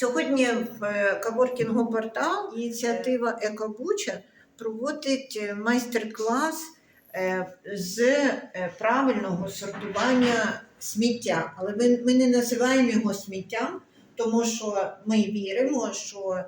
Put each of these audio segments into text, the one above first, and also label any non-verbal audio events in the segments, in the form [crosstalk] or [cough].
Сьогодні в е, коворкінгу портал ініціатива Екобуча проводить е, майстер-клас е, з правильного сортування сміття. Але ми, не називаємо його сміттям, тому що ми віримо, що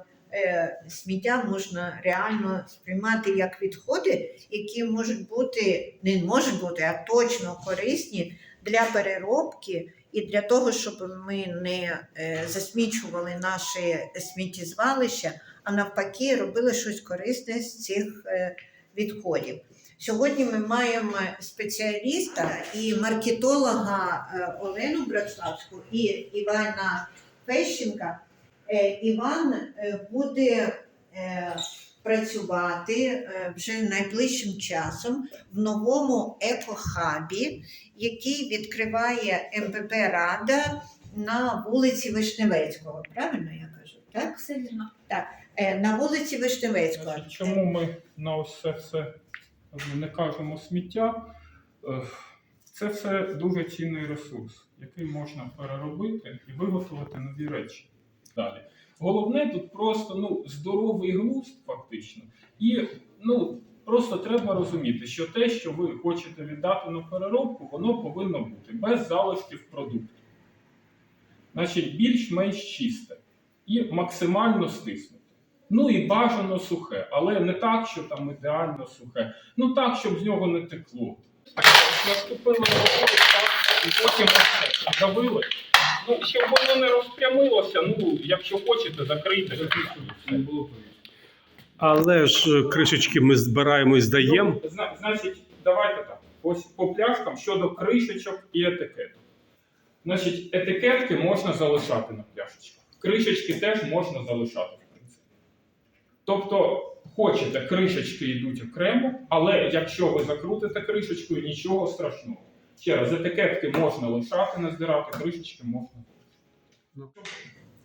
сміття можна реально сприймати як відходи, які можуть бути, не можуть бути, а точно корисні для переробки і для того, щоб ми не е, засмічували наші сміттєзвалища, а навпаки робили щось корисне з цих е, відходів. Сьогодні ми маємо спеціаліста і маркетолога е, Олену Братславську і Івана Фещенка. Е, Іван буде працювати е, вже найближчим часом в новому екохабі, який відкриває МПП Рада на вулиці Вишневецького. Правильно я кажу? Так? Все вірно. Е, На вулиці Вишневецького. Чому ми на це все не кажемо сміття? Е, Це все дуже цінний ресурс, який можна переробити і виготовити нові речі далі. Головне тут просто ну, здоровий глузд, фактично. І ну, просто треба розуміти, що те, що ви хочете віддати на переробку, воно повинно бути без залишків продукту. Значить, більш-менш чисте і максимально стиснуте. Ну і бажано сухе, але не так, що там ідеально сухе. Ну так, щоб з нього не текло. Наступили на і потім давили. Ну, щоб воно не розпрямилося, ну, якщо хочете, закрийте. Але ж е, кришечки ми збираємо і здаємо. Ну, зна- Значить, давайте так. Ось по пляшкам щодо кришечок і етикеток. Значить, етикетки можна залишати на пляшечках. Кришечки теж можна залишати, в принципі. Тобто, хочете, кришечки йдуть окремо, але якщо ви закрутите кришечкою, нічого страшного. Ще раз, етикетки можна лишати, не здирати, кришечки можна.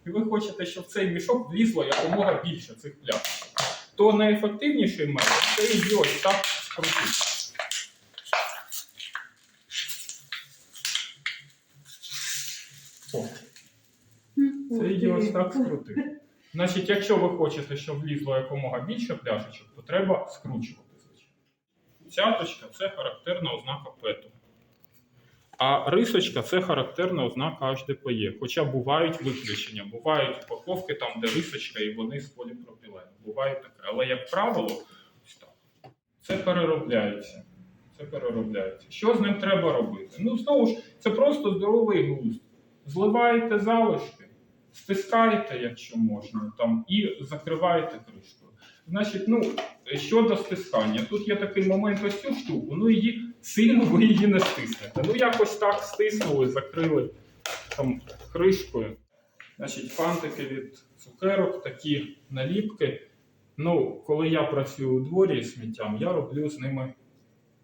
І ви хочете, щоб в цей мішок влізло якомога більше цих пляшок то найефективніший метод це її ось так скрутити. О, це її ось так скрутити. Значить, якщо ви хочете, щоб влізло якомога більше пляшечок, то треба скручувати. звичайно. Цяточка це характерна ознака пету. А рисочка це характерна ознака HDPE. Хоча бувають виключення, бувають упаковки там, де рисочка і вони з поліпропілену. Буває таке. Але, як правило, ось так. Це переробляється. Це переробляється. Що з ним треба робити? Ну, знову ж, це просто здоровий глузд. Зливаєте залишки, стискаєте, якщо можна, там, і закриваєте кришкою. Значить, ну, щодо стискання, тут є такий момент ось цю штуку, ну її сильно ви її не стиснете. Ну, якось так стиснули, закрили там кришкою. Значить, фантики від цукерок, такі наліпки. Ну, коли я працюю у дворі з сміттям, я роблю з ними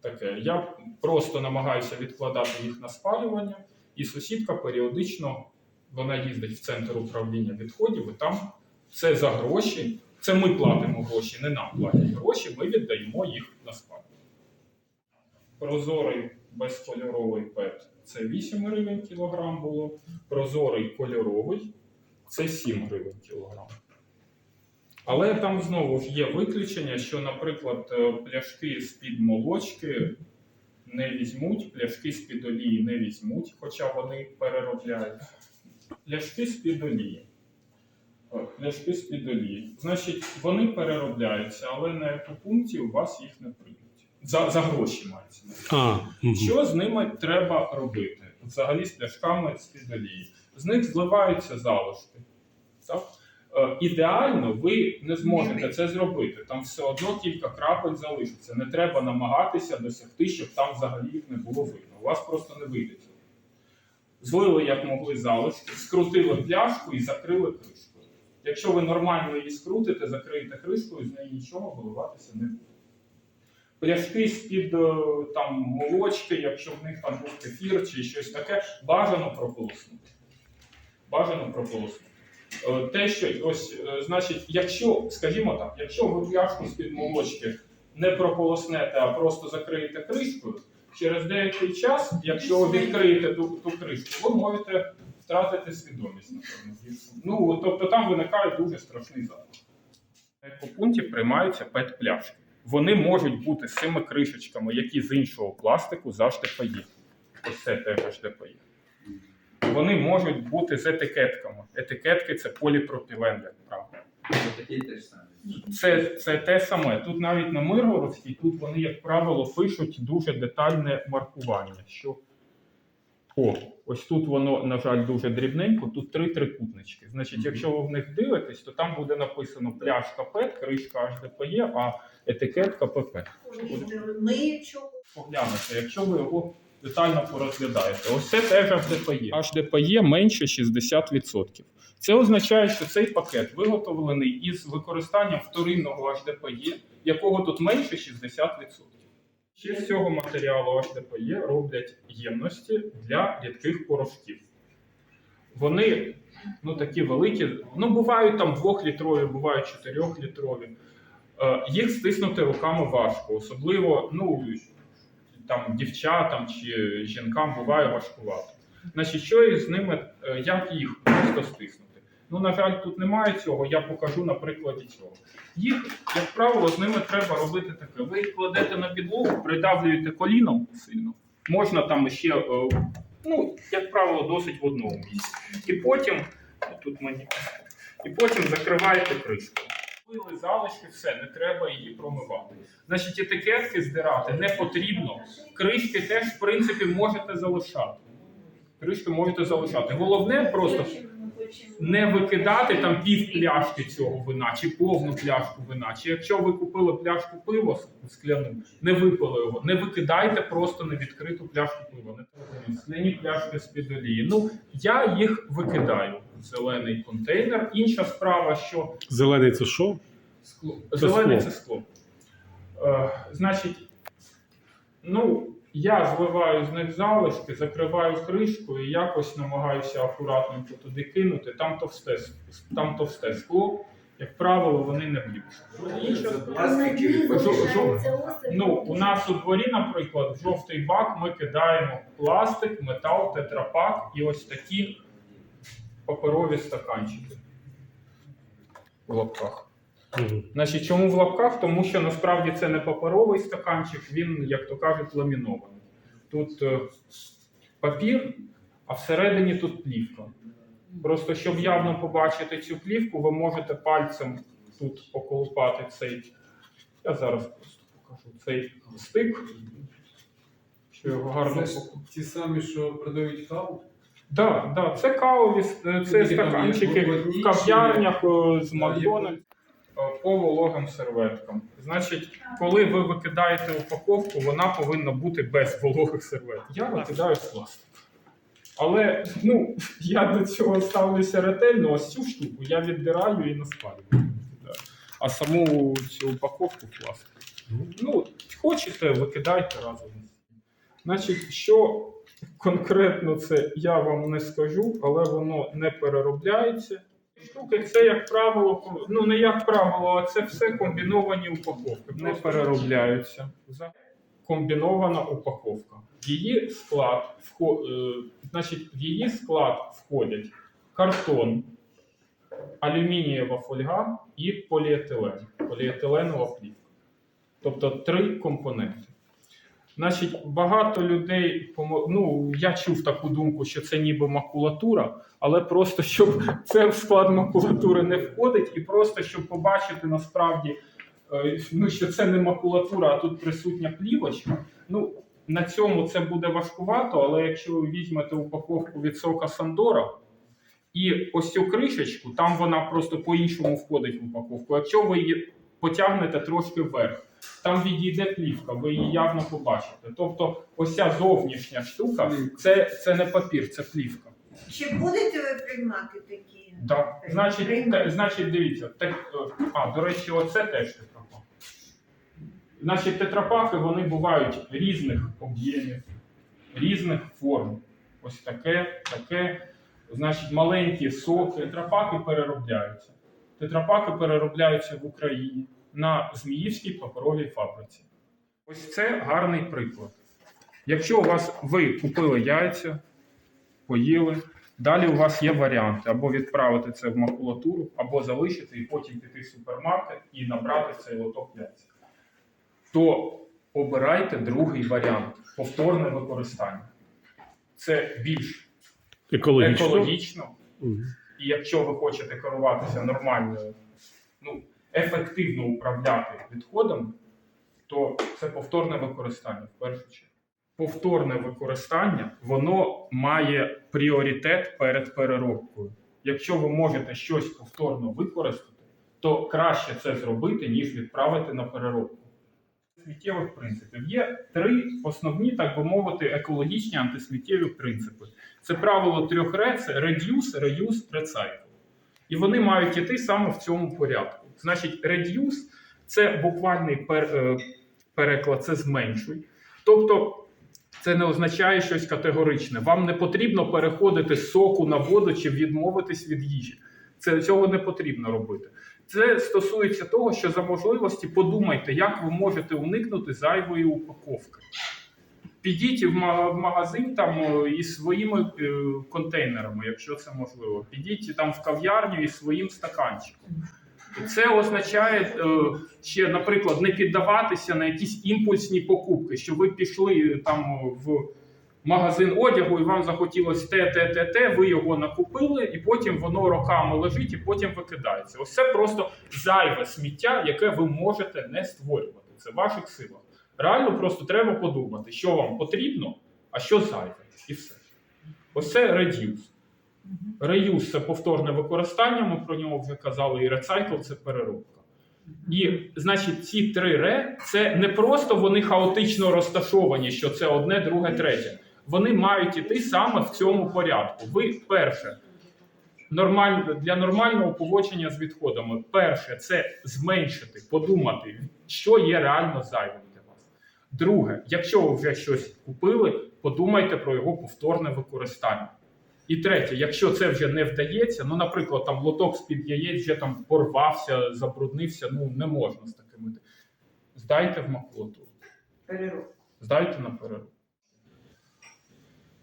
таке. Я просто намагаюся відкладати їх на спалювання, і сусідка періодично вона їздить в центр управління відходів, і там це за гроші. Це ми платимо гроші, не нам платять гроші, ми віддаємо їх на спалювання. Прозорий безкольоровий ПЕТ це 8 гривень кілограм було. Прозорий кольоровий це 7 гривень кілограм. Але там знову ж є виключення, що, наприклад, е, пляшки з-під молочки не візьмуть, пляшки з-під олії не візьмуть, хоча вони переробляють. Пляшки з-під олії. Пляшки з-під олії. Значить, вони переробляються, але на екопункті у вас їх не приймуть. За, за гроші мається. А, мгм. Що з ними треба робити? Взагалі з пляшками з-під олії. З них зливаються залишки. Так? Е, ідеально ви не зможете це зробити. Там все одно кілька крапель залишиться. Не треба намагатися досягти, щоб там взагалі їх не було видно. У вас просто не вийде цього. Злили як могли залишки, скрутили пляшку і закрили кришкою. Якщо ви нормально її скрутите, закриєте кришкою, з неї нічого виливатися не буде. Пляшки з-під е, там молочки, якщо в них там був кефір чи щось таке, бажано прополоснути. Бажано прополоснути. Е, Те, що ось, е, значить, якщо, скажімо так, якщо ви пляшку з-під молочки не прополоснете, а просто закриєте кришкою, через деякий час, якщо ви відкриєте ту, ту кришку, ви можете втратити свідомість, напевно. Ну, тобто там виникає дуже страшний запах. На екопункті приймаються пет-пляшки. Вони можуть бути з цими кришечками, які з іншого пластику завжди поїдуть. Ось це теж HDPE. Вони можуть бути з етикетками. Етикетки це поліпропілен, як правило. Це, це те саме. Тут навіть на Миргородській, тут вони, як правило, пишуть дуже детальне маркування. Що... О, ось тут воно, на жаль, дуже дрібненько, тут три трикутнички. Значить, Мгм. якщо ви в них дивитесь, то там буде написано пляшка ПЕТ, кришка HDPE, а етикетка ПП. Поглянете, якщо ви його детально порозглядаєте. Ось це теж HDPE. HDPE менше 60%. Це означає, що цей пакет виготовлений із використанням вторинного HDPE, якого тут менше 60%. Ще з цього матеріалу HDPE роблять ємності для рідких порошків. Вони ну, такі великі, ну бувають там 2-літрові, бувають 4-літрові. Е, їх стиснути руками важко, особливо ну, там, дівчатам чи жінкам буває важкувато. Значить, що із ними, е, як їх просто стиснути? Ну, на жаль, тут немає цього, я покажу на прикладі цього. Їх, як правило, з ними треба робити таке. Ви їх кладете на підлогу, придавлюєте коліном сильно. Можна там ще, е, ну, як правило, досить в одному місці. І потім, тут мені, і потім закриваєте кришку. Вили залишки, все, не треба її промивати. Значить, етикетки здирати не потрібно. Кришки теж, в принципі, можете залишати. Кришки можете залишати. Головне просто не викидати там пів пляшки цього вина чи повну пляшку вина. Чи якщо ви купили пляшку пива скляну, не випили його, не викидайте просто на відкриту пляшку пива. Не скляні пляшки з-під олії. Ну я їх викидаю в зелений контейнер. Інша справа, що Зелений це що? Скло. Зелене це скло. Е, значить, ну, я зливаю з них залишки, закриваю кришкою і якось намагаюся акуратненько туди кинути. Там товсте, там товсте скло. Як правило, вони не жо- Ну, у нас у дворі, наприклад, в жовтий бак ми кидаємо пластик, метал, тетрапак і ось такі паперові стаканчики в лапках. Значить, чому в лапках? Тому що насправді це не паперовий стаканчик, він, як то кажуть, ламінований. Тут е, папір, а всередині тут плівка. Просто щоб явно побачити цю плівку, ви можете пальцем тут поколупати цей. Я зараз просто покажу цей стик. Що його гарно Це ті самі, що продають каву. Да, да, це кавові, е, це є стаканчики в кав'ярнях е, з Макдональдс по вологим серветкам. Значить, коли ви викидаєте упаковку, вона повинна бути без вологих серветок. Я викидаю з пластику. Але ну, я до цього ставлюся ретельно, ось цю штуку я віддираю і на спалюю. А саму цю упаковку пластик. Ну, хочете, викидайте разом. Значить, що конкретно це я вам не скажу, але воно не переробляється. Штуки це, як правило, ну не як правило, а це все комбіновані упаковки. Не переробляються. Комбінована упаковка. В її склад вхо- е, значить, в її склад входять картон, алюмінієва фольга і поліетилен, поліетиленова плівка. Тобто три компоненти. Значить, багато людей ну, я чув таку думку, що це ніби макулатура, але просто щоб [laughs] це в склад макулатури не входить, і просто щоб побачити насправді, е, ну, що це не макулатура, а тут присутня плівочка. Ну, на цьому це буде важкувато, але якщо ви візьмете упаковку від сока Сандора і ось цю кришечку, там вона просто по-іншому входить в упаковку. Якщо ви її потягнете трошки вверх, там відійде плівка, ви її явно побачите. Тобто, ось ця зовнішня штука це, це не папір, це плівка. Чи будете ви приймати такі? Да. Значить, те- значить, дивіться, так, е, а, до речі, оце теж тетрапак. Значить, тетрапаки вони бувають різних об'ємів, різних форм. Ось таке, таке. Значить, маленькі соки. Тетрапаки переробляються. Тетрапаки переробляються в Україні на Зміївській паперовій фабриці. Ось це гарний приклад. Якщо у вас ви купили яйця, поїли, Далі у вас є варіанти або відправити це в макулатуру, або залишити і потім піти в супермаркет і набрати цей лоток яйця. То обирайте другий варіант повторне використання. Це більш Екологічно. екологічно, і якщо ви хочете керуватися нормальною, ну, ефективно управляти відходами, то це повторне використання в першу чергу. Повторне використання воно має пріоритет перед переробкою. Якщо ви можете щось повторно використати, то краще це зробити, ніж відправити на переробку. Сміттєвих принципів є три основні, так би мовити, екологічні антисміттєві принципи. Це правило трьох ре, це reduce, reuse, recycle. І вони мають іти саме в цьому порядку. Значить, reduce – це буквальний пер, е, переклад, це зменшуй. Тобто, це не означає щось категоричне. Вам не потрібно переходити з соку на воду чи відмовитись від їжі. Це цього не потрібно робити. Це стосується того, що за можливості подумайте, як ви можете уникнути зайвої упаковки. Підіть в магазин там із своїми е, контейнерами, якщо це можливо. Підіть там в кав'ярню із своїм стаканчиком. Це означає е, ще, наприклад, не піддаватися на якісь імпульсні покупки, що ви пішли е, там в магазин одягу, і вам захотілося те, те, те, те, ви його накупили, і потім воно роками лежить, і потім викидається. Ось це просто зайве сміття, яке ви можете не створювати. Це в ваших силах. Реально просто треба подумати, що вам потрібно, а що зайве. І все. Ось це reduce. Reuse – це повторне використання, ми про нього вже казали, і recycle – це переробка. І, значить, ці три ре це не просто вони хаотично розташовані, що це одне, друге, третє. Вони мають іти саме в цьому порядку. Ви перше, нормаль... для нормального поводження з відходами, перше, це зменшити, подумати, що є реально зайвим для вас. Друге, якщо ви вже щось купили, подумайте про його повторне використання. І третє, якщо це вже не вдається, ну, наприклад, там лоток з-під яєць вже там порвався, забруднився, ну не можна з такими. Здайте в макулатуру. Переробку. Здайте на переробку.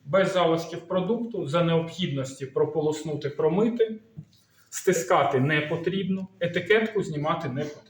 Без залишків продукту за необхідності прополоснути, промити, стискати не потрібно, етикетку знімати не потрібно.